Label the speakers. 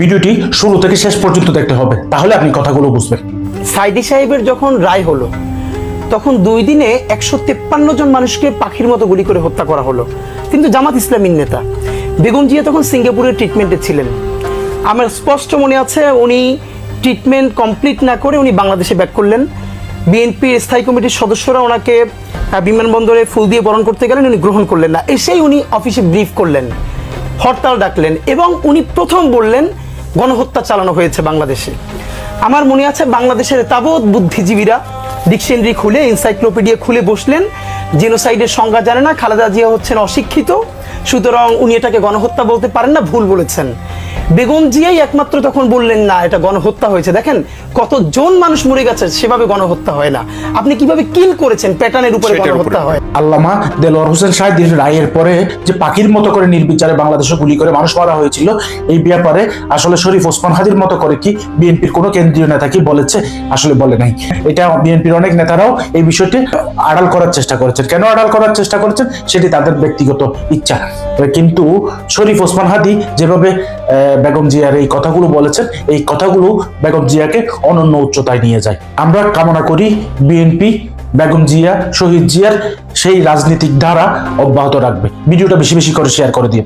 Speaker 1: ভিডিওটি শুরু থেকে শেষ পর্যন্ত দেখতে হবে, তাহলে আপনি কথাগুলো বুঝবেন।
Speaker 2: সাইদি সাহেবের যখন রায় হলো, তখন দুই দিনে একশো তেপ্পান্ন জন মানুষকে পাখির মতো গুলি করে হত্যা করা হলো। কিন্তু জামাত ইসলামীর নেতা বেগম জিয়া তখন সিঙ্গাপুরের ট্রিটমেন্টে ছিলেন। আমার স্পষ্ট মনে আছে, উনি ট্রিটমেন্ট কমপ্লিট না করে উনি বাংলাদেশে ব্যাক করলেন। বিএনপির স্থায়ী কমিটির সদস্যরা ওনাকে বিমানবন্দরে ফুল দিয়ে বরণ করতে গেলেন, উনি গ্রহণ করলেন না। এসেই উনি অফিসে ব্রিফ করলেন, হরতাল ডাকলেন এবং উনি প্রথম বললেন গণহত্যা চালানো হয়েছে বাংলাদেশে। আমার মনে আছে বাংলাদেশের তাবৎ বুদ্ধিজীবীরা ডিকশনারি খুলে, এনসাইক্লোপিডিয়া খুলে বসলেন। জেনোসাইডের সংজ্ঞা জানে না, খালেদা জিয়া হচ্ছেন অশিক্ষিত। সুতরাং উনি এটাকে গণহত্যা বলতে পারেন না, ভুল বলেছেন। বেগম জিয়াই একমাত্র তখন বললেন না এটা গণহত্যা হয়েছে। দেখেন কতজন মানুষ মরে গেছে সেভাবে গণহত্যা হয় না। আপনি কীভাবে কিল করেছেন? প্যাটার্নের
Speaker 1: উপরে
Speaker 2: গণহত্যা হয়।
Speaker 1: আল্লামা দেলোয়ার হোসেন সাহেদের রায়ের পরে যে পাখির মতো করে নির্বিচারে বাংলাদেশে গুলি করে মানুষ মারা হয়েছিল এই ব্যাপারে আসলে শরীফ ওসমান হাদির মতো করে কি বিএনপির কোনো কেন্দ্রীয় নেতা কি বলেছে আসলে বলে নাই। এটা বিএনপির অনেক নেতারাও এই বিষয়টি আড়াল করার চেষ্টা করেছেন। কেন আড়াল করার চেষ্টা করেছেন? সেটি তাদের ব্যক্তিগত ইচ্ছা। কিন্তু শরীফ ওসমান হাদি যেভাবে আহ, বেগম জিয়ার এই কথাগুলো বলেছেন, এই কথাগুলো বেগম জিয়াকে অনন্য উচ্চতায় নিয়ে যায়। আমরা কামনা করি বিএনপি, বেগম জিয়া, শহীদ জিয়ার সেই রাজনৈতিক ধারা অব্যাহত রাখবে। ভিডিওটা বেশি বেশি করে শেয়ার করে দিন